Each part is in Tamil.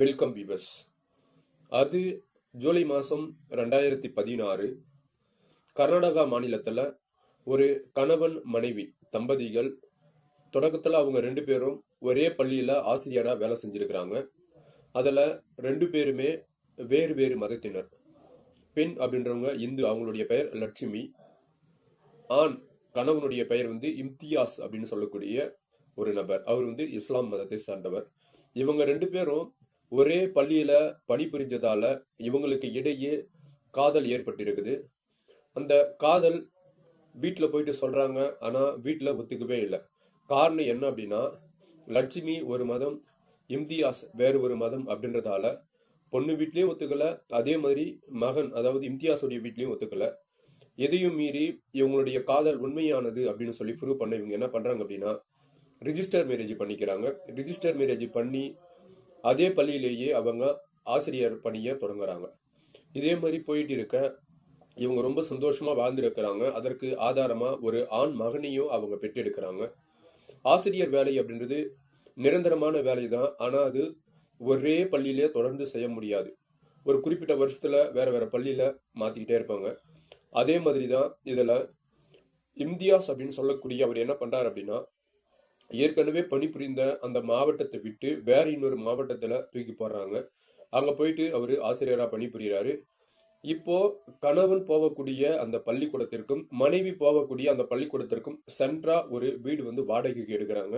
வெல்கம் விவஸ் அது ஜூலை மாதம் ரெண்டாயிரத்தி பதினாறு. கர்நாடகா மாநிலத்தில் ஒரு கணவன் மனைவி தம்பதிகள் தொடக்கத்தில் அவங்க ரெண்டு பேரும் ஒரே பள்ளியில் ஆசிரியராக வேலை செஞ்சுருக்கிறாங்க. அதில் ரெண்டு பேருமே வேறு வேறு மதத்தினர். பெண் அப்படின்றவங்க இந்து அவங்களுடைய பெயர் லட்சுமி. ஆண் கணவனுடைய பெயர் வந்து இம்தியாஸ் அப்படின்னு சொல்லக்கூடிய ஒரு நபர். அவர் வந்து இஸ்லாம் மதத்தை சார்ந்தவர். இவங்க ரெண்டு பேரும் ஒரே பள்ளியில பணிபுரிஞ்சதால இவங்களுக்கு இடையே காதல் ஏற்பட்டிருக்குது. அந்த காதல் வீட்டில் போயிட்டு சொல்றாங்க ஆனா வீட்டில் ஒத்துக்கவே இல்லை. காரணம் என்ன அப்படின்னா லட்சுமி ஒரு மதம் இம்தியாஸ் வேறு ஒரு மதம் அப்படின்றதால பொண்ணு வீட்லயும் ஒத்துக்கல அதே மாதிரி மகன் அதாவது இம்தியாஸுடைய வீட்லயும் ஒத்துக்கல. எதையும் மீறி இவங்களுடைய காதல் உண்மையானது அப்படின்னு சொல்லி ப்ரூவ் பண்ண இவங்க என்ன பண்றாங்க அப்படின்னா ரிஜிஸ்டர் மேரேஜ் பண்ணிக்கிறாங்க. ரிஜிஸ்டர் மேரேஜ் பண்ணி அதே பள்ளியிலேயே அவங்க ஆசிரியர் பணியை தொடங்குறாங்க. இதே மாதிரி போயிட்டு இருக்க இவங்க ரொம்ப சந்தோஷமா வாழ்ந்திருக்கிறாங்க. அதற்கு ஆதாரமா ஒரு ஆண் மகனையும் அவங்க பெற்றெடுக்கிறாங்க. ஆசிரியர் வேலை அப்படின்றது நிரந்தரமான வேலை தான் ஆனா அது ஒரே பள்ளியிலே தொடர்ந்து செய்ய முடியாது. ஒரு குறிப்பிட்ட வருஷத்துல வேற வேற பள்ளியில மாத்திக்கிட்டே இருப்பாங்க. அதே மாதிரி தான் இதுல இம்தியாஸ் அப்படின்னு சொல்லக்கூடிய அவர் என்ன பண்றாரு அப்படின்னா ஏற்கனவே பணிபுரிந்த அந்த மாவட்டத்தை விட்டு வேற இன்னொரு மாவட்டத்தில் தூக்கி போடுறாங்க. அங்கே போயிட்டு அவர் ஆசிரியராக பணிபுரிகிறாரு இப்போ கணவன் போகக்கூடிய அந்த பள்ளிக்கூடத்திற்கும் மனைவி போகக்கூடிய அந்த பள்ளிக்கூடத்திற்கும் சென்ட்ரா ஒரு வீடு வந்து வாடகைக்கு எடுக்கிறாங்க.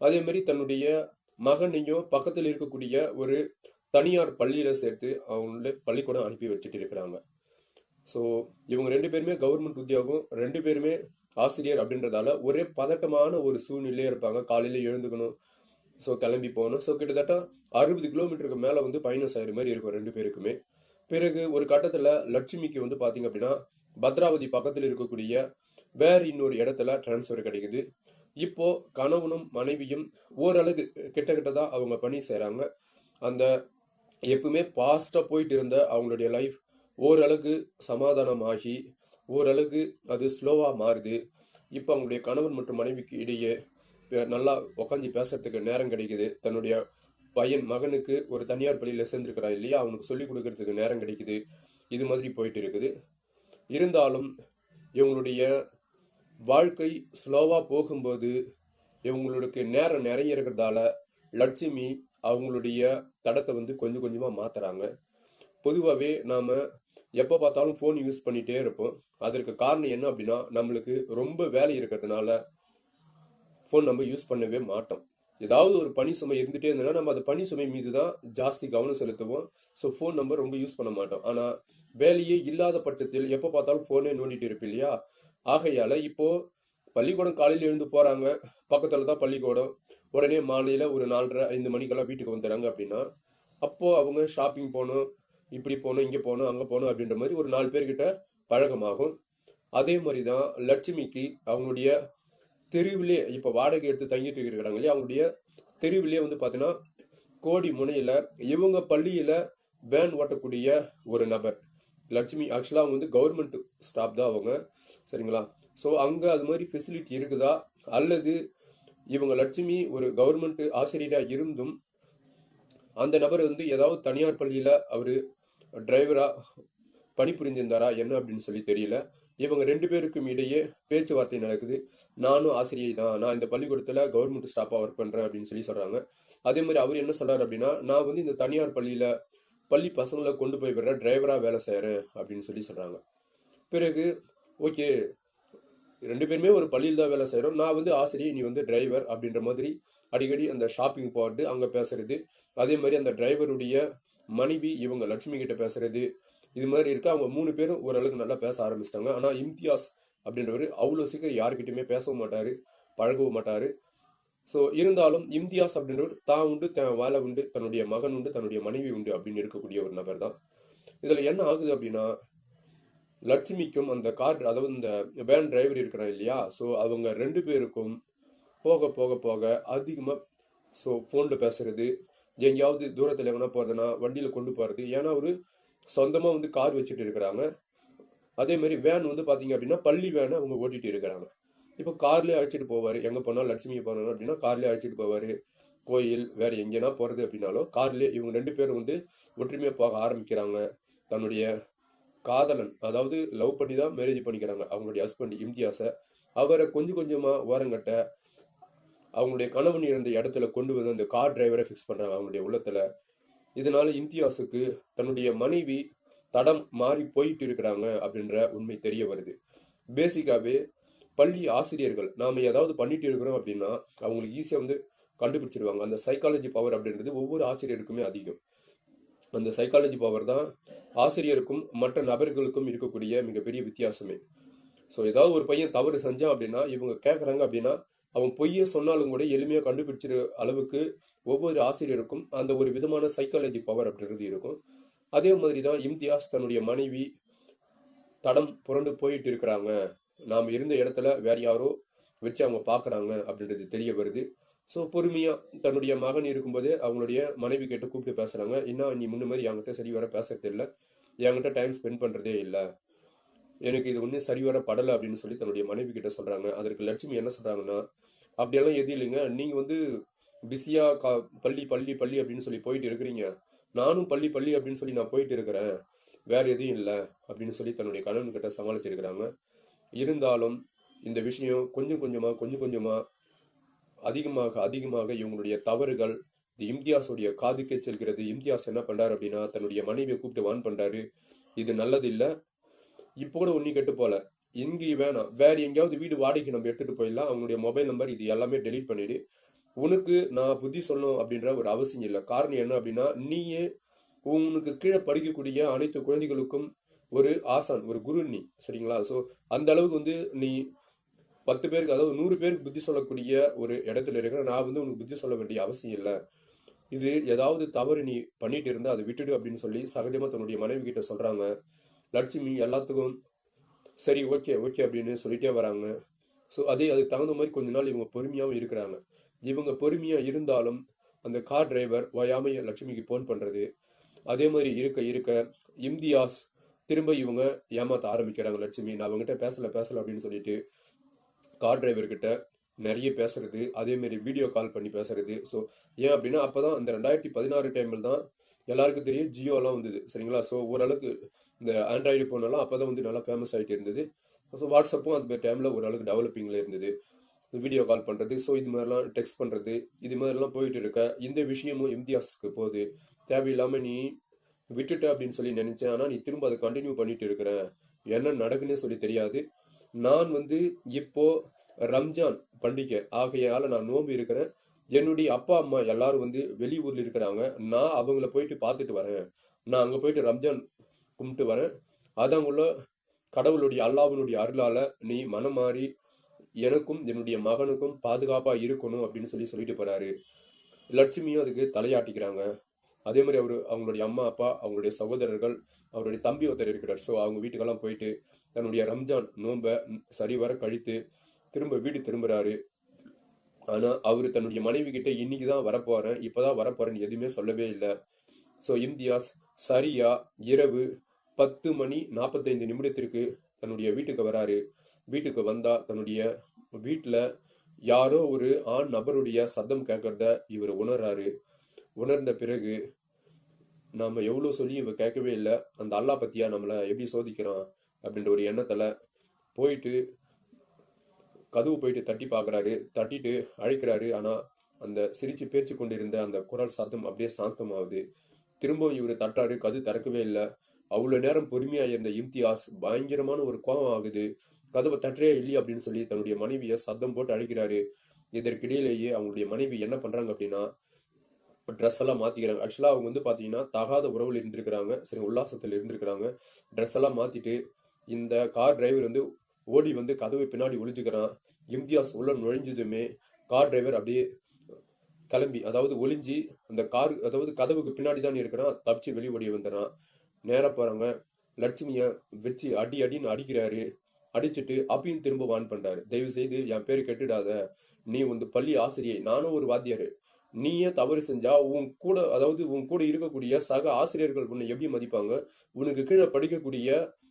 அதே மாதிரி தன்னுடைய மகனையும் பக்கத்தில் இருக்கக்கூடிய ஒரு தனியார் பள்ளியில சேர்த்து அவங்கள பள்ளிக்கூடம் அனுப்பி வச்சுட்டு இருக்கிறாங்க. ஸோ இவங்க ரெண்டு பேருமே கவர்மெண்ட் உத்தியோகம் ரெண்டு பேருமே ஆசிரியர் அப்படின்றதால ஒரே பதட்டமான ஒரு சூழ்நிலையே இருப்பாங்க. காலையில எழுந்துக்கணும். ஸோ கிளம்பி போகணும். ஸோ கிட்டத்தட்ட அறுபது கிலோமீட்டருக்கு மேலே வந்து பயணம் செய்கிற மாதிரி இருக்கும் ரெண்டு பேருக்குமே. பிறகு ஒரு கட்டத்தில் லட்சுமிக்கு வந்து பார்த்தீங்க அப்படின்னா பத்ராவதி பக்கத்தில் இருக்கக்கூடிய வேற இன்னொரு இடத்துல டிரான்ஸ்ஃபர் கிடைக்குது. இப்போ கணவனும் மனைவியும் ஓரளவு கிட்ட கிட்ட தான் அவங்க பணி செய்கிறாங்க அந்த எப்பவுமே பாஸ்டாக போயிட்டு இருந்த அவங்களுடைய லைஃப் ஓரளவுக்கு சமாதானமாகி ஓரளவுக்கு அது ஸ்லோவாக மாறுது. இப்போ அவங்களுடைய கணவன் மற்றும் மனைவிக்கு இடையே நல்லா உக்காந்து பேசுறதுக்கு நேரம் கிடைக்குது. தன்னுடைய பையன் மகனுக்கு ஒரு தனியார் பள்ளியில் சேர்ந்துருக்கிறா இல்லையா? அவனுக்கு சொல்லிக் கொடுக்கறதுக்கு நேரம் கிடைக்குது. இது மாதிரி போயிட்டு இருக்குது. இருந்தாலும் இவங்களுடைய வாழ்க்கை ஸ்லோவாக போகும்போது இவங்களுக்கு நேரம் நிறைய இருக்கிறதால லட்சுமி அவங்களுடைய தடத்தை வந்து கொஞ்சம் கொஞ்சமாக மாற்றுறாங்க பொதுவாகவே நாம் எப்போ பார்த்தாலும் ஃபோன் யூஸ் பண்ணிகிட்டே இருப்போம். அதற்கு காரணம் என்ன அப்படின்னா நம்மளுக்கு ரொம்ப வேலை இருக்கிறதுனால ஃபோன் நம்ம யூஸ் பண்ணவே மாட்டோம். ஏதாவது ஒரு பணி சுமை இருந்துகிட்டே இருந்ததுன்னா நம்ம அந்த பணி சுமை மீது தான் ஜாஸ்தி கவனம் செலுத்துவோம். ஸோ ஃபோன் நம்ம ரொம்ப யூஸ் பண்ண மாட்டோம். ஆனால் வேலையே இல்லாத பட்சத்தில் எப்போ பார்த்தாலும் ஃபோனே நோண்டிட்டு இருப்பு இல்லையா? ஆகையால் இப்போது பள்ளிக்கூடம் காலையில் எழுந்து போகிறாங்க பக்கத்தில் தான் பள்ளிக்கூடம். உடனே மாலையில் ஒரு நாலரை ஐந்து மணிக்கெல்லாம் வீட்டுக்கு வந்துடுறாங்க அப்படின்னா அப்போது அவங்க ஷாப்பிங் போகணும். இப்படி போகணும் இங்கே போகணும் அங்கே போகணும் அப்படின்ற மாதிரி ஒரு நாலு பேர்கிட்ட பழக்கமாகும். அதே மாதிரி தான் லட்சுமிக்கு அவங்களுடைய தெருவிலே இப்போ வாடகை எடுத்து தங்கிட்டு இருக்கிறாங்க இல்லையா அவங்களுடைய தெருவிலே வந்து பார்த்தீங்கன்னா கோடி முனையில் இவங்க பள்ளியில் வேன் ஓட்டக்கூடிய ஒரு நபர். லட்சுமி ஆக்சுவலாக அவங்க வந்து கவர்மெண்ட் ஸ்டாப் தான் அவங்க சரிங்களா? ஸோ அங்கே அது மாதிரி ஃபெசிலிட்டி இருக்குதா? அல்லது இவங்க லட்சுமி ஒரு கவர்மெண்ட் ஆசிரியராக இருந்தும் அந்த நபர் வந்து ஏதாவது தனியார் பள்ளியில் அவர் டிரைவராக பணிபுரிஞ்சிருந்தாரா என்ன அப்படின்னு சொல்லி தெரியல. இவங்க ரெண்டு பேருக்கும் இடையே பேச்சுவார்த்தை நடக்குது. நானும் ஆசிரியை தான். நான் இந்த பள்ளிக்கூடத்தில் கவர்மெண்ட் ஸ்டாஃபாக ஒர்க் பண்ணுறேன் அப்படின்னு சொல்லி சொல்கிறாங்க அதே மாதிரி அவர் என்ன சொல்கிறார் அப்படின்னா நான் வந்து இந்த தனியார் பள்ளியில் பள்ளி பசங்களை கொண்டு போய் விடுற டிரைவராக வேலை செய்கிறேன் அப்படின்னு சொல்லி சொல்கிறாங்க பிறகு ஓகே ரெண்டு பேருமே ஒரு பள்ளியில் தான் வேலை செய்கிறோம் நான் வந்து ஆசிரியர் நீ வந்து டிரைவர் அப்படின்ற மாதிரி அடிக்கடி அந்த ஷாப்பிங் போகிறது அங்கே பேசுறது அதே மாதிரி அந்த டிரைவருடைய மனைவி இவங்க லட்சுமி கிட்ட பேசுறது இது மாதிரி இருக்க. அவங்க மூணு பேரும் ஓரளவுக்கு நல்லா பேச ஆரம்பிச்சிட்டாங்க. ஆனால் இம்தியாஸ் அப்படின்றவர் அவ்வளோ சீக்கிரம் யாருக்கிட்டையுமே பேசவும் மாட்டாரு பழகவும் மாட்டாரு. ஸோ இருந்தாலும் இம்தியாஸ் அப்படின்றவர் தான் உண்டு தன் வேலை உண்டு தன்னுடைய மகன் உண்டு தன்னுடைய மனைவி உண்டு அப்படின்னு இருக்கக்கூடிய ஒரு நபர் தான். இதில் என்ன ஆகுது அப்படின்னா லட்சுமிக்கும் அந்த கார் அதாவது இந்த வேன் டிரைவர் இருக்கிறான் இல்லையா? ஸோ அவங்க ரெண்டு பேருக்கும் போக போக போக அதிகமாக ஸோ ஃபோனில் பேசுறது எங்கேயாவது தூரத்தில் எங்கன்னா போகிறதுனா வண்டியில் கொண்டு போகிறது ஏன்னா ஒரு சொந்தமாக வந்து கார் வச்சுட்டு இருக்கிறாங்க. அதே மாதிரி வேன் வந்து பார்த்தீங்க அப்படின்னா பள்ளி வேனை அவங்க ஓட்டிகிட்டு இருக்கிறாங்க. இப்போ கார்லேயே அழைச்சிட்டு போவார். எங்கே போனாலும் லட்சுமி போனாலும் அப்படின்னா கார்லேயே அழைச்சிட்டு போவார். கோயில் வேறு எங்கேனா போகிறது அப்படின்னாலும் கார்லேயே இவங்க ரெண்டு பேரும் வந்து ஒற்றுமையாக போக ஆரம்பிக்கிறாங்க. தன்னுடைய காதலன் அதாவது லவ் பண்ணி தான் மேரேஜ் பண்ணிக்கிறாங்க. அவங்களுடைய ஹஸ்பண்ட் இம்தியாஸை அவரை கொஞ்சம் கொஞ்சமாக ஓரங்கட்ட அவங்களுடைய கணவன் இருந்த இடத்துல கொண்டு வந்து அந்த கார் டிரைவரை ஃபிக்ஸ் பண்ணுறாங்க அவங்களுடைய உள்ளத்தில். இதனால இம்தியாஸுக்கு தன்னுடைய மனைவி தடம் மாறி போயிட்டு இருக்கிறாங்க அப்படின்ற உண்மை தெரிய வருது. பேசிக்காகவே பள்ளி ஆசிரியர்கள் நாம் ஏதாவது பண்ணிட்டு இருக்கிறோம் அப்படின்னா அவங்களுக்கு ஈஸியாக வந்து கண்டுபிடிச்சிருவாங்க. அந்த சைக்காலஜி பவர் அப்படின்றது ஒவ்வொரு ஆசிரியருக்குமே அதிகம். அந்த சைக்காலஜி பவர் தான் ஆசிரியருக்கும் மற்ற நபர்களுக்கும் இருக்கக்கூடிய மிகப்பெரிய வித்தியாசமே. ஸோ ஏதாவது ஒரு பையன் தவறு செஞ்சான் அப்படின்னா இவங்க கேட்குறாங்க அப்படின்னா அவன் பொய்யே சொன்னாலும் கூட எளிமையாக கண்டுபிடிச்சிற அளவுக்கு ஒவ்வொரு ஆசிரியருக்கும் அந்த ஒரு விதமான சைக்காலஜி பவர் அப்படின்றது இருக்கும். அதே மாதிரி தான் இம்தியாஸ் தன்னுடைய மனைவி தடம் புரண்டு போயிட்டு இருக்கிறாங்க. நாம் இருந்த இடத்துல வேற யாரோ வச்சு அவங்க பார்க்குறாங்க அப்படின்றது தெரிய வருது. ஸோ பொறுமையாக தன்னுடைய மகன் இருக்கும்போதே அவங்களுடைய மனைவி கிட்ட கூப்பிட்டு பேசுகிறாங்க இன்னும் நீ முன்ன மாதிரி என்கிட்ட சரி வர பேசுறது இல்லை. என்கிட்ட டைம் ஸ்பெண்ட் பண்ணுறதே இல்லை. எனக்கு இது ஒன்றும் சரி வர படலை அப்படின்னு சொல்லி தன்னுடைய மனைவி கிட்ட சொல்கிறாங்க அதற்கு லட்சுமி என்ன சொல்கிறாங்கன்னா அப்படியெல்லாம் எது இல்லைங்க. நீங்கள் வந்து பிஸியாக கா பள்ளி பள்ளி பள்ளி அப்படின்னு சொல்லி போயிட்டு இருக்கிறீங்க. நானும் பள்ளி பள்ளி அப்படின்னு சொல்லி நான் போயிட்டு இருக்கிறேன். வேற எதுவும் இல்லை அப்படின்னு சொல்லி தன்னுடைய கணவன் கிட்ட சமாளிச்சிருக்கிறாங்க இருந்தாலும் இந்த விஷயம் கொஞ்சம் கொஞ்சமாக கொஞ்சம் கொஞ்சமாக அதிகமாக அதிகமாக இவங்களுடைய தவறுகள் இந்த இம்தியாஸுடைய காதுக்கே செல்கிறது. இம்தியாஸ் என்ன பண்ணுறாரு அப்படின்னா தன்னுடைய மனைவியை கூப்பிட்டு வான் பண்ணுறாரு இது நல்லது இல்லை இப்போ கூட ஒன்றி கெட்டு போல. எங்கேயும் வேணாம். வேற எங்கேயாவது வீடு வாடகைக்கு நம்ம எடுத்துகிட்டு போயிடலாம். அவங்களுடைய மொபைல் நம்பர் இது எல்லாமே டெலீட் பண்ணிடு. உனக்கு நான் புத்தி சொல்லணும் அப்படின்ற ஒரு அவசியம் இல்லை. காரணம் என்ன அப்படின்னா நீயே உனக்கு கீழே படிக்கக்கூடிய அனைத்து குழந்தைகளுக்கும் ஒரு ஆசான் ஒரு குரு நீ. சரிங்களா? ஸோ அந்த அளவுக்கு வந்து நீ பத்து பேருக்கு அதாவது நூறு பேருக்கு புத்தி சொல்லக்கூடிய ஒரு இடத்துல இருக்கிற நான் வந்து உனக்கு புத்தி சொல்ல வேண்டிய அவசியம் இல்லை. இது ஏதாவது தவறு நீ பண்ணிட்டு இருந்தா அதை விட்டுடு அப்படின்னு சொல்லி சகஜமா தன்னுடைய மனைவி கிட்ட சொல்றாங்க. லட்சுமி எல்லாத்துக்கும் சரி ஓகே ஓகே அப்படின்னு சொல்லிட்டே வராங்க. ஸோ அதே அதுக்கு தகுந்த மாதிரி கொஞ்ச நாள் இவங்க பொறுமையாகவும் இருக்கிறாங்க. இவங்க பொறுமையாக இருந்தாலும் அந்த கார் டிரைவர் ஓயாம லட்சுமிக்கு ஃபோன் பண்ணுறது அதே மாதிரி இருக்க இருக்க இம்தியாஸ் திரும்ப இவங்க ஏமாத்த ஆரம்பிக்கிறாங்க லட்சுமி. நான் அவங்ககிட்ட பேசல பேசலை அப்படின்னு சொல்லிட்டு கார் டிரைவர்கிட்ட நிறைய பேசுறது அதே மாதிரி வீடியோ கால் பண்ணி பேசுறது. ஸோ ஏன் அப்படின்னா அப்போ தான் அந்த ரெண்டாயிரத்தி பதினாறு டைமில் தான் எல்லாருக்கும் தெரியும் ஜியோலாம் வந்தது சரிங்களா? ஸோ ஓரளவுக்கு இந்த ஆண்ட்ராய்டு ஃபோனெல்லாம் அப்பதான் வந்து நல்லா ஃபேமஸ் ஆகிட்டு இருந்தது. ஸோ வாட்ஸ்அப்பும் அந்த டைமில் ஓரளவுக்கு டெவலப்பிங்கில் இருந்தது. வீடியோ கால் பண்ணுறது ஸோ இது மாதிரிலாம் டெக்ஸ்ட் பண்ணுறது இது மாதிரிலாம் போயிட்டு இருக்க இந்த விஷயமும் இம்தியாஸுக்கு போகுது. தேவையில்லாமல் நீ விட்டுட்ட அப்படின்னு சொல்லி நினச்சேன் ஆனால் நீ திரும்ப அதை கண்டினியூ பண்ணிட்டு இருக்கிற. என்ன நடக்குன்னே சொல்லி தெரியாது. நான் வந்து இப்போ ரம்ஜான் பண்டிகை ஆகையால் நான் நோம்பு இருக்கிறேன். என்னுடைய அப்பா அம்மா எல்லாரும் வந்து வெளியூர்ல இருக்கிறாங்க. நான் அவங்கள போயிட்டு பார்த்துட்டு வரேன். நான் அங்கே போயிட்டு ரம்ஜான் கும்பிட்டு வரேன். அதான் உள்ள கடவுளுடைய அல்லாஹ்வினுடைய அருளால நீ மனம் மாறி எனக்கும் என்னுடைய மகனுக்கும் பாதுகாப்பா இருக்கணும் அப்படின்னு சொல்லி சொல்லிட்டு போறாரு. லட்சுமியும் அதுக்கு தலையாட்டிக்கிறாங்க. அதே மாதிரி அவரு அவங்களுடைய அம்மா அப்பா அவங்களுடைய சகோதரர்கள் அவருடைய தம்பி ஒருத்தர் இருக்கிறார். ஸோ அவங்க வீட்டுக்கெல்லாம் போயிட்டு தன்னுடைய ரம்ஜான் நோன்பை சரிவர கழித்து திரும்ப வீடு திரும்புறாரு. ஆனால் அவர் தன்னுடைய மனைவி கிட்ட இன்னைக்கு தான் வரப்போறேன் இப்போதான் வரப்போறேன்னு எதுவுமே சொல்லவே இல்லை. ஸோ இம்தியாஸ் சரியா இரவு பத்து மணி நாற்பத்தைந்து நிமிடத்திற்கு தன்னுடைய வீட்டுக்கு வராரு. வீட்டுக்கு வந்தா தன்னுடைய வீட்டில் யாரோ ஒரு ஆண் நபருடைய சத்தம் கேட்கறத இவர் உணர்றாரு. உணர்ந்த பிறகு நாம் எவ்வளோ சொல்லி இவ கேட்கவே இல்லை. அந்த அல்லா பத்தியா நம்மளை எப்படி சோதிக்கிறான் அப்படின்ற ஒரு எண்ணத்தில் போயிட்டு கதவு போயிட்டு தட்டி பார்க்குறாரு தட்டிட்டு அழைக்கிறாரு. ஆனால் அந்த சிரிச்சு பேச்சு கொண்டிருந்த அந்த குரல் சத்தம் அப்படியே சாந்தமாகுது. திரும்பவும் இவர் தட்டாரு கது திறக்கவே இல்லை. அவ்வளோ நேரம் பொறுமையாக இருந்த இம்தியாஸ் பயங்கரமான ஒரு கோபம் ஆகுது. கதவை தட்டுறே இல்லை அப்படின்னு சொல்லி தன்னுடைய மனைவியை சத்தம் போட்டு அழைக்கிறாரு. இதற்கிடையிலேயே அவங்களுடைய மனைவி என்ன பண்ணுறாங்க அப்படின்னா ட்ரெஸ் எல்லாம் மாத்திக்கிறாங்க. ஆக்சுவலாக அவங்க வந்து பார்த்தீங்கன்னா தகாத உறவில் இருந்திருக்கிறாங்க. சரி உல்லாசத்தில் இருந்திருக்கிறாங்க. ட்ரெஸ் எல்லாம் மாத்திட்டு இந்த கார் டிரைவர் வந்து ஓடி வந்து கதவை பின்னாடி ஒளிஞ்சுக்கிறான். இம்தியாஸ் உள்ள நுழைஞ்சதுமே கார் டிரைவர் அப்படியே கிளம்பி அதாவது ஒளிஞ்சி அந்த கார் அதாவது கதவுக்கு பின்னாடி தான் இருக்கிறான் தப்பிச்சு வெளியே ஓடி வந்துடுறான். நேராக போகிறாங்க லட்சுமியை வச்சு அடி அடின்னு அடிக்கிறாரு. அடிச்சுட்டு அப்பயும் திரும்ப வான் பண்ணுறாரு தயவு செய்து என் பேர் கெட்டுடாத. நீ வந்து பள்ளி ஆசிரியை. நானும் ஒரு வாத்தியாரு. நீயே தவறு செஞ்சா உன் கூட அதாவது உன் கூட இருக்கக்கூடிய சக ஆசிரியர்கள் உன்னை எப்படி மதிப்பாங்க? உனக்கு கீழே படிக்கக்கூடிய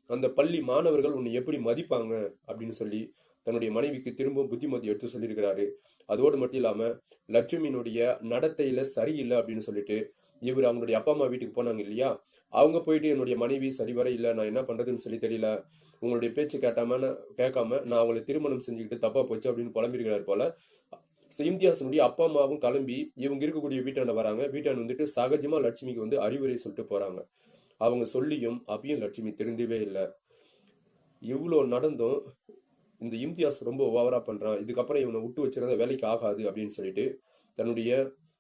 அந்த பள்ளி மாணவர்கள் உன்னை எப்படி மதிப்பாங்க? அப்படின்னு சொல்லி தன்னுடைய மனைவிக்கு திரும்ப புத்திமதி எடுத்து சொல்லியிருக்கிறாரு. அதோடு மட்டும் இல்லாம லட்சுமியினுடைய நடத்தையில சரியில்லை அப்படின்னு சொல்லிட்டு இவர் அவங்களுடைய அப்பா அம்மா வீட்டுக்கு போனாங்க இல்லையா? அவங்க போயிட்டு என்னுடைய மனைவி சரிவர இல்லை நான் என்ன பண்றதுன்னு சொல்லி தெரியல. உங்களுடைய பேச்சு கேட்டாம நான் கேட்காம நான் அவங்களை திருமணம் செஞ்சுக்கிட்டு தப்பா போச்சு அப்படின்னு புலம்பிருக்கிறார் போல So, இம்தியாஸினுடைய அப்பா அம்மாவும் கிளம்பி இவங்க இருக்கக்கூடிய வீட்டாண்ட வராங்க. வீட்டாண்ட வந்துட்டு சகஜமா லட்சுமிக்கு வந்து அறிவுரை சொல்லிட்டு போறாங்க. அவங்க சொல்லியும் அபியும் லட்சுமி திருந்தவே இல்லை. இவ்வளோ நடந்தும் இந்த இம்தியாஸ் ரொம்ப ஓவரா பண்றான் இதுக்கப்புறம் இவனை விட்டு வச்சிருந்த வேலைக்கு ஆகாது அப்படின்னு சொல்லிட்டு தன்னுடைய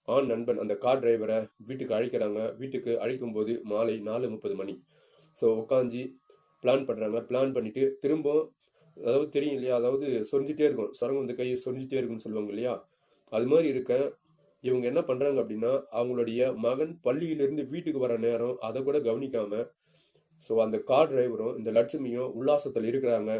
ஆண் நண்பன் அந்த கார் டிரைவரை வீட்டுக்கு அழைக்கிறாங்க. வீட்டுக்கு அழைக்கும் போது மாலை நாலு முப்பது மணி. ஸோ உட்காந்து பிளான் பண்றாங்க. பிளான் பண்ணிட்டு திரும்ப அதாவது தெரியும் இல்லையா? அதாவது சொரிஞ்சிட்டே இருக்கும். சுரங்கம் வந்து கை சொரிஞ்சிட்டே இருக்கும்னு சொல்லுவாங்க இல்லையா? அது மாதிரி இருக்க இவங்க என்ன பண்றாங்க அப்படின்னா அவங்களுடைய மகன் பள்ளியிலிருந்து வீட்டுக்கு வர நேரம் அதை கூட கவனிக்காம ஸோ அந்த கார் டிரைவரும் இந்த லட்சுமியும் உல்லாசத்தில் இருக்கிறாங்க.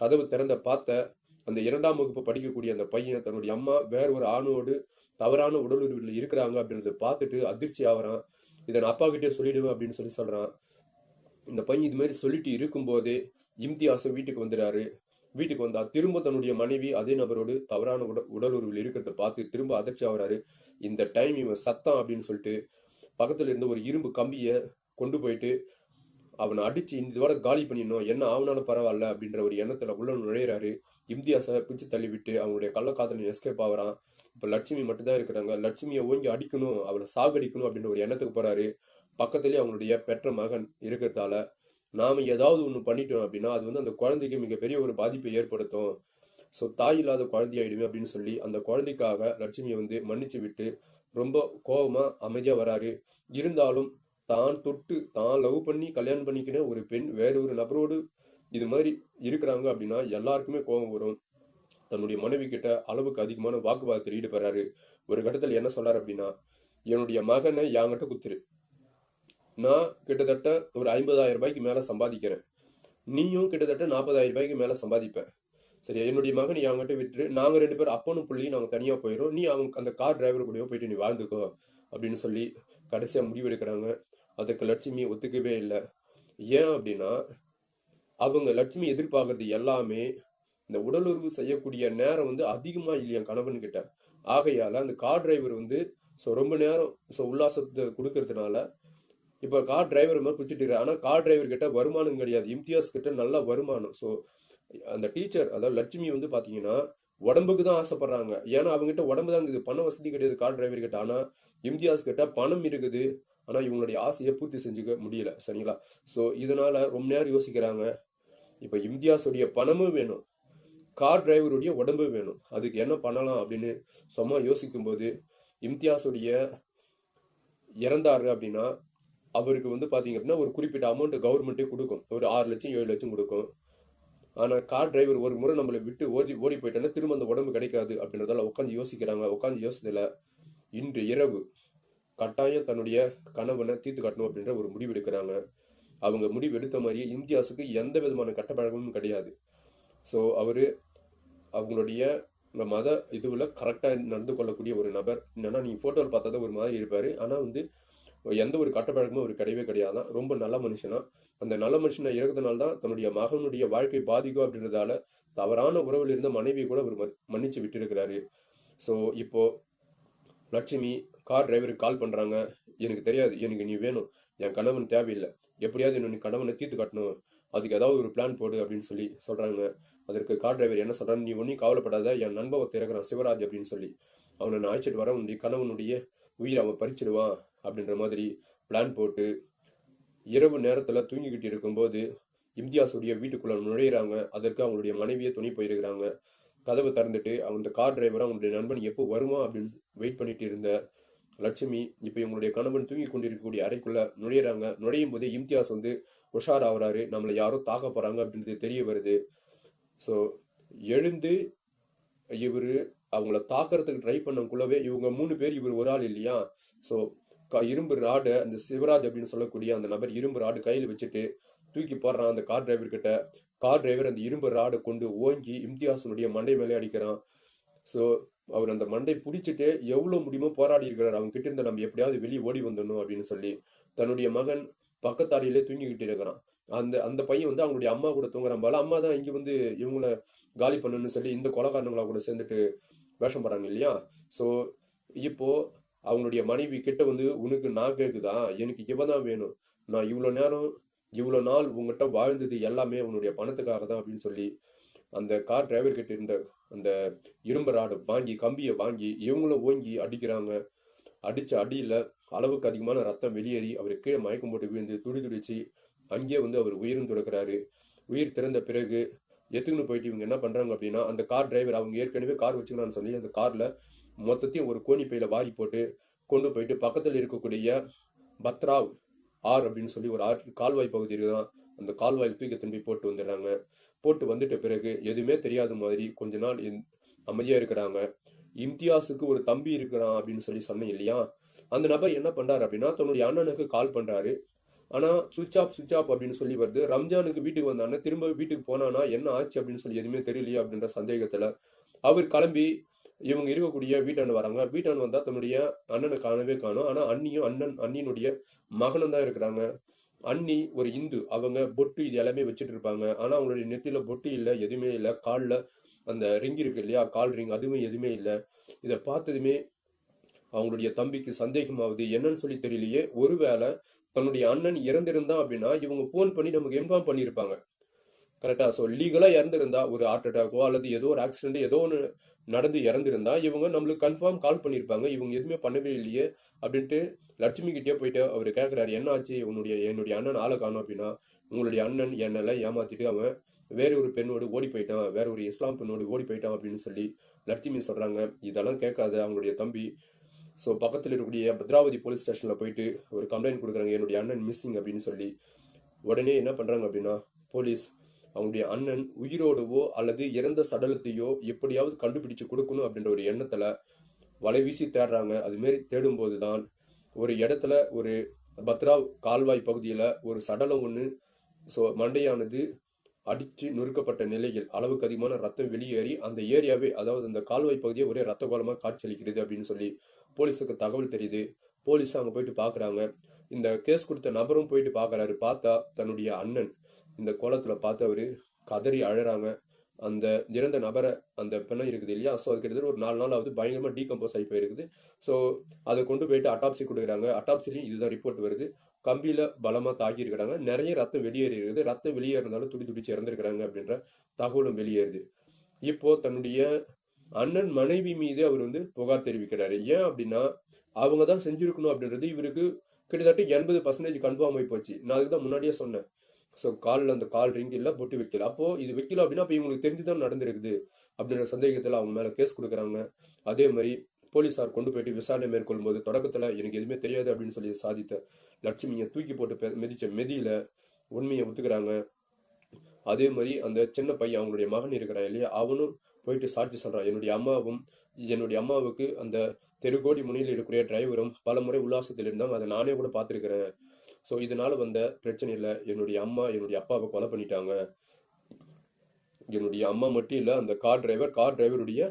கதவு திறந்த பார்த்த அந்த இரண்டாம் வகுப்பு படிக்கக்கூடிய அந்த பையன் தன்னுடைய அம்மா வேற ஒரு ஆணோடு தவறான உடலுறவில் இருக்கிறாங்க அப்படின்றத பார்த்துட்டு அதிர்ச்சி ஆகுறான். இதை நான் அப்பா கிட்டே சொல்லிடுவேன் அப்படின்னு சொல்லி சொல்றான். இந்த பையன் இது மாதிரி சொல்லிட்டு இருக்கும்போதே இம்தியாசும் வீட்டுக்கு வந்துடுறாரு. வீட்டுக்கு வந்தார் திரும்ப தன்னுடைய மனைவி அதே நபரோடு தவறான உட உடல் உறவில் இருக்கிறத பார்த்து திரும்ப அதிர்ச்சி ஆகிறாரு. இந்த டைம் இவன் சத்தம் அப்படின்னு சொல்லிட்டு பக்கத்துல இருந்து ஒரு இரும்பு கம்பியை கொண்டு போயிட்டு அவனை அடிச்சு இதோட காலி பண்ணிடணும். என்ன ஆகுனாலும் பரவாயில்ல அப்படின்ற ஒரு எண்ணத்துல உள்ள நுழையிறாரு. இம்தியாசை பிச்சு தள்ளி விட்டு அவங்களுடைய கள்ளக்காதலன் எஸ்கேப் ஆகிறான். இப்போ லட்சுமி மட்டும்தான் இருக்கிறாங்க. லட்சுமியை ஓங்கி அடிக்கணும் அவளை சாகடிக்கணும் அப்படின்ற ஒரு எண்ணத்துக்கு போறாரு. பக்கத்துலேயே அவங்களுடைய பெற்ற மகன் இருக்கிறதால நாம் ஏதாவது ஒன்று பண்ணிட்டோம் அப்படின்னா அது வந்து அந்த குழந்தைக்கு மிகப்பெரிய ஒரு பாதிப்பை ஏற்படுத்தும். ஸோ தாய் இல்லாத குழந்தையாயிடுமே அப்படின்னு சொல்லி அந்த குழந்தைக்காக லட்சுமியை வந்து மன்னிச்சு விட்டு ரொம்ப கோபமாக அமைதியாக வராரு. இருந்தாலும் தான் தொட்டு தான் லவ் பண்ணி கல்யாணம் பண்ணிக்கின ஒரு பெண் வேற ஒரு நபரோடு இது மாதிரி இருக்கிறாங்க அப்படின்னா எல்லாருக்குமே கோபம் வரும். தன்னுடைய மனைவி கிட்ட அளவுக்கு அதிகமான வாக்குவாதத்தில் ஈடுபடுறாரு. ஒரு கட்டத்தில் என்ன சொல்றாரு அப்படின்னா என்னுடைய மகனை என்கிட்ட குத்துரு. நான் கிட்டத்தட்ட ஒரு ஐம்பதாயிரம் ரூபாய்க்கு மேலே சம்பாதிக்கிறேன். நீயும் கிட்டத்தட்ட நாற்பதாயிரம் ரூபாய்க்கு மேலே சம்பாதிப்பேன் சரியா? என்னுடைய மகன் என்கிட்ட விட்டுரு. நாங்கள் ரெண்டு பேரும் அப்பனும் பிள்ளையும் நாங்கள் தனியாக போயிடும் நீ அவங்க அந்த கார் டிரைவர் கூடயோ போயிட்டு நீ வாழ்ந்துக்கோ அப்படின்னு சொல்லி கடைசியாக முடிவெடுக்கிறாங்க. அதுக்கு லட்சுமி ஒத்துக்கவே இல்லை. ஏன் அப்படின்னா அவங்க லட்சுமி எதிர்பார்க்கறது எல்லாமே இந்த உடலுறவு செய்யக்கூடிய நேரம் வந்து அதிகமாக இல்லையா கணவன் கிட்ட ஆகையால் அந்த கார் டிரைவர் வந்து ஸோ ரொம்ப நேரம் ஸோ உல்லாசத்தை கொடுக்கறதுனால இப்போ கார் டிரைவர் மாதிரி குச்சிட்டு ஆனால் கார் டிரைவர் கிட்ட வருமானம் கிடையாது. இம்தியாஸ் கிட்ட நல்ல வருமானம். ஸோ அந்த டீச்சர் அதாவது லட்சுமி வந்து பார்த்தீங்கன்னா உடம்புக்கு தான் ஆசைப்படுறாங்க. ஏன்னா அவங்ககிட்ட உடம்பு தான் இருக்குது. பண வசதி கிடையாது கார் டிரைவர் கிட்ட. ஆனால் இம்தியாஸ் கிட்ட பணம் இருக்குது. ஆனால் இவங்களுடைய ஆசையை பூர்த்தி செஞ்சுக்க முடியல. சரிங்களா? ஸோ இதனால ரொம்ப நேரம் யோசிக்கிறாங்க. இப்போ இம்தியாஸுடைய பணமும் வேணும். கார் டிரைவருடைய உடம்பு வேணும். அதுக்கு என்ன பண்ணலாம் அப்படின்னு சும்மா யோசிக்கும் போது இம்தியாஸுடைய இறந்தாரு அப்படின்னா அவருக்கு வந்து பார்த்தீங்க அப்படின்னா ஒரு குறிப்பிட்ட அமௌண்ட்டு கவர்மெண்ட்டே கொடுக்கும். ஒரு ஆறு லட்சம் ஏழு லட்சம் கொடுக்கும். ஆனால் கார் டிரைவர் ஒரு முறை நம்மளை விட்டு ஓடி ஓடி போயிட்டோன்னா திரும்ப அந்த உடம்பு கிடைக்காது அப்படின்றதால உட்காந்து யோசிக்கிறாங்க. உட்காந்து யோசிச்சதுல இன்று இரவு கட்டாயம் தன்னுடைய கணவனை தீர்த்து கட்டணும் அப்படின்ற ஒரு முடிவு எடுக்கிறாங்க. அவங்க முடிவு எடுத்த மாதிரியே இந்தியாஸுக்கு எந்த விதமான கட்டப்பழக்கமும் கிடையாது. ஸோ அவர் அவங்களுடைய மத இதுவில் கரெக்டாக நடந்து கொள்ளக்கூடிய ஒரு நபர். என்னன்னா நீங்கள் ஃபோட்டோவில் பார்த்தா ஒரு மாதிரி இருப்பார். ஆனால் வந்து எந்த ஒரு கட்டப்பழக்கமும் அவர் கிடையவே கிடையாது ரொம்ப நல்ல மனுஷனா. அந்த நல்ல மனுஷனை இறக்குறதுனால தான் தன்னுடைய மகனுடைய வாழ்க்கை பாதிக்கும் அப்படின்றதால தவறான உறவில் இருந்த மனைவியை கூட அவர் ம- மன்னிச்சு விட்டிருக்கிறாரு. ஸோ இப்போ லட்சுமி கார் டிரைவருக்கு கால் பண்றாங்க. எனக்கு தெரியாது. எனக்கு நீ வேணும். என் கணவன் தேவையில்லை. எப்படியாவது என்ன கணவனை தீர்த்து கட்டணும். அதுக்கு ஏதாவது ஒரு பிளான் போடு அப்படின்னு சொல்லி சொல்றாங்க. அதற்கு கார் டிரைவர் என்ன சொல்றாரு? நீ ஒன்றும் கவலைப்படாத. என் நண்பன் ஒருத்தன் இருக்கிறான் சிவராஜ் அப்படின்னு சொல்லி. அவனை நான் அழைச்சிட்டு வர உன்னுடைய கணவனுடைய உயிரை அவன் பறிச்சிடுவான். அப்படின்ற மாதிரி பிளான் போட்டு இரவு நேரத்தில் தூங்கிக்கிட்டு இருக்கும்போது இம்தியாஸுடைய வீட்டுக்குள்ள நுழையிறாங்க. அதற்கு அவங்களுடைய மனைவியை துணி போயிருக்கிறாங்க. கதவை திறந்துட்டு அந்த கார் டிரைவராக அவங்களுடைய நண்பன் எப்போ வருவான் அப்படின்னு வெயிட் பண்ணிட்டு இருந்த லட்சுமி இப்போ இவங்களுடைய கணவன் தூங்கி கொண்டிருக்கக்கூடிய அறைக்குள்ளே நுழையிறாங்க. நுழையும் போது இம்தியாஸ் வந்து உஷார் ஆகுறாரு. நம்மளை யாரோ தாக்க போகிறாங்க அப்படின்றது தெரிய வருது. ஸோ எழுந்து இவர் அவங்கள தாக்கிறதுக்கு ட்ரை பண்ணக்குள்ளவே இவங்க மூணு பேர் இவர் ஒரு ஆள் இல்லையா? ஸோ இரும்பு ராடை அந்த சிவராஜ் அப்படின்னு சொல்லக்கூடிய அந்த நபர் இரும்பு ராடு கையில் வச்சுட்டு தூக்கி போடுறான். அந்த கார் டிரைவர் கிட்ட. கார் டிரைவர் அந்த இரும்பு ராடை கொண்டு ஓங்கி இம்தியாசனுடைய மண்டை மேலே அடிக்கிறான். ஸோ அவர் அந்த மண்டை பிடிச்சிட்டு எவ்வளோ முடியுமோ போராடி இருக்கிறார். அவங்க கிட்ட இருந்த நம்ம எப்படியாவது வெளியே ஓடி வந்துடணும் அப்படின்னு சொல்லி தன்னுடைய மகன் பக்கத்தாடியிலே தூங்கிக்கிட்டு இருக்கிறான். அந்த அந்த பையன் வந்து அவங்களுடைய அம்மா கூட தூங்குறான் போல. அம்மா தான் இங்கே வந்து இவங்கள காலி பண்ணணும்னு சொல்லி இந்த கொலகாரணங்களா கூட சேர்ந்துட்டு வேஷம் போடுறாங்க இல்லையா? ஸோ இப்போ அவங்களுடைய மனைவி கிட்ட வந்து உனக்கு நான் கேக்குதா? எனக்கு இவன் தான் வேணும். நான் இவ்வளோ நேரம் இவ்வளோ நாள் உங்ககிட்ட வாழ்ந்தது எல்லாமே உன்னுடைய பணத்துக்காக தான் அப்படின்னு சொல்லி அந்த கார் டிரைவர் கிட்ட இருந்த அந்த இரும்பு ராடு வாங்கி கம்பியை வாங்கி இவங்களும் ஓங்கி அடிக்கிறாங்க. அடிச்ச அடியில அளவுக்கு அதிகமான ரத்தம் வெளியேறி அவர் கீழே மயக்கம் போட்டு விழுந்து துடி துடிச்சு அங்கேயே வந்து அவர் உயிரும் துறக்கிறாரு. உயிர் திறந்த பிறகு எத்துக்குன்னு போயிட்டு இவங்க என்ன பண்றாங்க அப்படின்னா அந்த கார் டிரைவர் அவங்க ஏற்கனவே கார் வச்சுக்கலாம்னு சொல்லி அந்த கார்ல மொத்தத்தையும் ஒரு கோணி வாரி போட்டு கொண்டு போயிட்டு பக்கத்தில் இருக்கக்கூடிய பத்ராவ் ஆர் அப்படின்னு சொல்லி ஒரு ஆறு கால்வாய் பகுதி இருக்குதான் அந்த கால்வாய் தூக்கி திரும்பி போட்டு வந்துடுறாங்க. போட்டு வந்துட்ட பிறகு எதுவுமே தெரியாத மாதிரி கொஞ்ச நாள் அமைதியாக இருக்கிறாங்க. இம்தியாஸுக்கு ஒரு தம்பி இருக்கிறான் அப்படின்னு சொல்லி சொன்னேன் இல்லையா? அந்த நபர் என்ன பண்ணுறாரு அப்படின்னா தன்னுடைய அண்ணனுக்கு கால் பண்ணுறாரு ஆனால் சுவிச் ஆஃப் சுவிச் ஆஃப் அப்படின்னு சொல்லி வருது. ரம்ஜானுக்கு வீட்டுக்கு வந்தானே திரும்ப வீட்டுக்கு போனானா என்ன ஆச்சு அப்படின்னு சொல்லி எதுவுமே தெரியலையே அப்படின்ற சந்தேகத்தில் அவர் கிளம்பி இவங்க இருக்கக்கூடிய வீட்டாண்டு வராங்க வீட்டாண்டு வந்தா தன்னுடைய அண்ணனை காணவே காணும். ஆனா அண்ணியும் அண்ணன் அண்ணியினுடைய மகனும் தான் இருக்கிறாங்க. அண்ணி ஒரு இந்து. அவங்க பொட்டு இது எல்லாமே வச்சுட்டு இருப்பாங்க. ஆனா அவங்களுடைய நெத்தியில் பொட்டு இல்ல எதுவுமே இல்ல. கால்ல அந்த ரிங் இருக்கு இல்லையா? கால் ரிங் அதுவுமே எதுவுமே இல்ல. இதை பார்த்ததுமே அவங்களுடைய தம்பிக்கு சந்தேகமாகுது. என்னன்னு சொல்லி தெரியலையே. ஒருவேளை தன்னுடைய அண்ணன் இறந்திருந்தான் அப்படின்னா இவங்க ஃபோன் பண்ணி நமக்கு இன்ஃபார்ம் பண்ணியிருப்பாங்க. கரெக்டாக ஸோ லீகலாக இறந்துருந்தா ஒரு ஹார்ட் அட்டாக்கோ அல்லது ஏதோ ஒரு ஆக்சிடென்ட் ஏதோ ஒன்று நடந்து இறந்துருந்தா இவங்க நம்மளுக்கு கன்ஃபார்ம் கால் பண்ணியிருப்பாங்க இவங்க எதுவுமே பண்ணவே இல்லையே அப்படின்ட்டு லட்சுமி கிட்டே போயிட்டு அவர் கேட்குறாரு என்ன ஆச்சு? உன்னுடைய என்னுடைய அண்ணன் ஆளை காணும் அப்படின்னா உங்களுடைய அண்ணன் என்னெல்லாம் ஏமாத்திட்டு அவன் வேற ஒரு பெண்ணோடு ஓடி போயிட்டான் வேற ஒரு இஸ்லாம் பெண்ணோடு ஓடி போயிட்டான் அப்படின்னு சொல்லி லட்சுமி சொல்கிறாங்க இதெல்லாம் கேட்காத அவங்களுடைய தம்பி. ஸோ பக்கத்தில் இருக்கக்கூடிய பத்ராவதி போலீஸ் ஸ்டேஷனில் போயிட்டு ஒரு கம்ப்ளைண்ட் கொடுக்குறாங்க என்னுடைய அண்ணன் மிஸ்ஸிங் அப்படின்னு சொல்லி. உடனே என்ன பண்ணுறாங்க அப்படின்னா போலீஸ் அவங்களுடைய அண்ணன் உயிரோடவோ அல்லது இறந்த சடலத்தையோ எப்படியாவது கண்டுபிடிச்சு கொடுக்கணும் அப்படின்ற ஒரு எண்ணத்துல வலை வீசி தேடுறாங்க. அது மாரி தேடும்போது தான் ஒரு இடத்துல ஒரு பத்ரா கால்வாய் பகுதியில ஒரு சடலம் ஒன்று ஸோ மண்டையானது அடிச்சு நொறுக்கப்பட்ட நிலையில் அளவுக்கு அதிகமான ரத்தம் வெளியேறி அந்த ஏரியாவே அதாவது அந்த கால்வாய் பகுதியை ஒரே ரத்த கோலமா காட்சியளிக்கிறது அப்படின்னு சொல்லி போலீஸுக்கு தகவல் தெரியுது. போலீஸ் அங்க போயிட்டு பாக்குறாங்க. இந்த கேஸ் கொடுத்த நபரும் போயிட்டு பாக்குறாரு. பார்த்தா தன்னுடைய அண்ணன் இந்த கோலத்தில் பார்த்து அவர் கதறி அழறாங்க. அந்த இறந்த நபரை அந்த பெண்ணை இருக்குது இல்லையா? ஸோ அது கிட்டத்தட்ட ஒரு நாலு நாள் ஆகுது. பயங்கரமாக டீகம்போஸ் ஆகி போயிருக்குது. ஸோ அதை கொண்டு போயிட்டு அட்டாப்சி கொடுக்குறாங்க. அட்டாப்சிலையும் இதுதான் ரிப்போர்ட் வருது. கம்பியில் பலமாக தாக்கியிருக்கிறாங்க நிறைய ரத்தம் வெளியேறி இருக்குது. ரத்தம் வெளியேறினாலும் துடி துடிச்சு இறந்துருக்கிறாங்க அப்படின்ற தகவலும் வெளியேறுது. இப்போ தன்னுடைய அண்ணன் மனைவி மீது அவர் வந்து புகார் தெரிவிக்கிறாரு. ஏன் அப்படின்னா அவங்க தான் செஞ்சிருக்கணும் அப்படின்றது இவருக்கு கிட்டத்தட்ட எண்பது பர்சன்டேஜ் கன்ஃபார்ம் ஆகி போச்சு. நான் அதுக்கு தான் முன்னாடியே சொன்னேன். ஸோ காலில் அந்த கால் ரிங் இல்லை பொட்டு வைக்கல. அப்போது இது வைக்கல அப்படின்னா அப்போ இவங்களுக்கு தெரிஞ்சுதான் நடந்திருக்குது அப்படின்ற சந்தேகத்தில் அவங்க மேலே கேஸ் கொடுக்குறாங்க. அதே மாதிரி போலீஸார் கொண்டு போயிட்டு விசாரணை மேற்கொள்ளும் போது தொடக்கத்தில் எனக்கு எதுவுமே தெரியாது அப்படின்னு சொல்லி சாதித்த லட்சுமியை தூக்கி போட்டு மிதித்த மிதிச்ச உண்மையை ஒத்துக்கிறாங்க. அதே மாதிரி அந்த சின்ன பையன் அவங்களுடைய மகன் இருக்கிறான் இல்லையா? அவனும் போயிட்டு சாட்சி சொல்கிறான் என்னுடைய அம்மாவும் என்னுடைய அம்மாவுக்கு அந்த தெருக்கோடி முனையில் இருக்கிற டிரைவரும் பல முறை உல்லாசத்தில் இருந்தாங்க அதை நானே கூட பார்த்துருக்கிறேன். ஸோ இதனால வந்த பிரச்சனை இல்லை என்னுடைய அம்மா என்னுடைய அப்பாவை கொலை பண்ணிட்டாங்க. என்னுடைய அம்மா மட்டும் இல்லை அந்த கார் டிரைவர் கார் டிரைவருடைய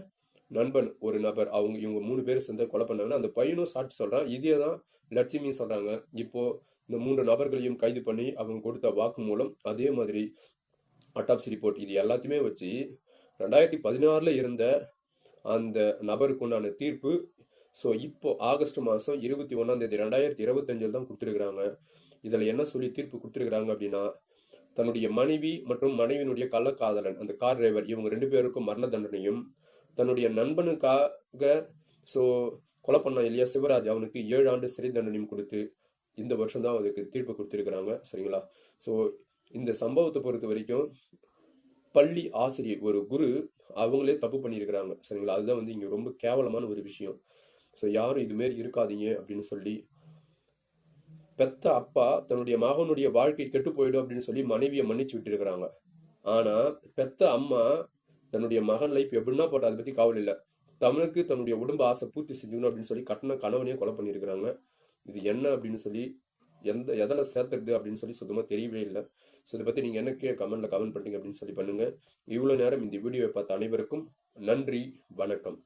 நண்பன் ஒரு நபர் அவங்க இவங்க மூணு பேர் சேர்ந்து கொலை பண்ணாங்கன்னா அந்த பையனும் சாட்சி சொல்றான். இதே தான் லட்சுமியும் சொல்றாங்க. இப்போ இந்த மூன்று நபர்களையும் கைது பண்ணி அவங்க கொடுத்த வாக்கு மூலம் அதே மாதிரி அட்டாப்சி ரிப்போர்ட் இது எல்லாத்தையுமே வச்சு ரெண்டாயிரத்தி பதினாறுல இருந்த அந்த நபருக்கு உண்டான தீர்ப்பு ஸோ இப்போ ஆகஸ்ட் மாதம் இருபத்தி ஒன்றாம் தேதி ரெண்டாயிரத்தி இருபத்தஞ்சில் தான் கொடுத்துருக்குறாங்க. இதில் என்ன சொல்லி தீர்ப்பு கொடுத்துருக்குறாங்க அப்படின்னா தன்னுடைய மனைவி மற்றும் மனைவியினுடைய கள்ளக்காதலன் அந்த கார் டிரைவர் இவங்க ரெண்டு பேருக்கும் மரண தண்டனையும் தன்னுடைய நண்பனுக்காக ஸோ கொலை பண்ண இல்லையா சிவராஜ் அவனுக்கு ஏழு ஆண்டு சிறை தண்டனையும் கொடுத்து இந்த வருஷம் தான் அதுக்கு தீர்ப்பு கொடுத்துருக்குறாங்க சரிங்களா? ஸோ இந்த சம்பவத்தை பொறுத்த வரைக்கும் பள்ளி ஆசிரியர் ஒரு குரு அவங்களே தப்பு பண்ணியிருக்கிறாங்க சரிங்களா? அதுதான் வந்து இங்கே ரொம்ப கேவலமான ஒரு விஷயம். ஸோ யாரும் இதுமாரி இருக்காதீங்க அப்படின்னு சொல்லி பெத்த அப்பா தன்னுடைய மகனுடைய வாழ்க்கை கெட்டு போயிடும் அப்படின்னு சொல்லி மனைவியை மன்னிச்சு விட்டுருக்கிறாங்க. ஆனா பெத்த அம்மா தன்னுடைய மகன் லைஃப் எப்படின்னா போட்ட அதை பத்தி கவலை இல்லை. தமனுக்கு தன்னுடைய உடம்பு ஆசை பூர்த்தி செஞ்சுக்கணும் அப்படின்னு சொல்லி கட்டின கணவனையே கொலை பண்ணியிருக்கிறாங்க. இது என்ன அப்படின்னு சொல்லி எந்த எதில் சேர்த்துறது அப்படின்னு சொல்லி சுத்தமாக தெரியவே இல்லை. ஸோ இதை பற்றி நீங்கள் என்ன கீழே கமெண்ட்ல கமெண்ட் பண்ணுறீங்க அப்படின்னு சொல்லி பண்ணுங்க. இவ்வளோ நேரம் இந்த வீடியோவை பார்த்த அனைவருக்கும் நன்றி வணக்கம்.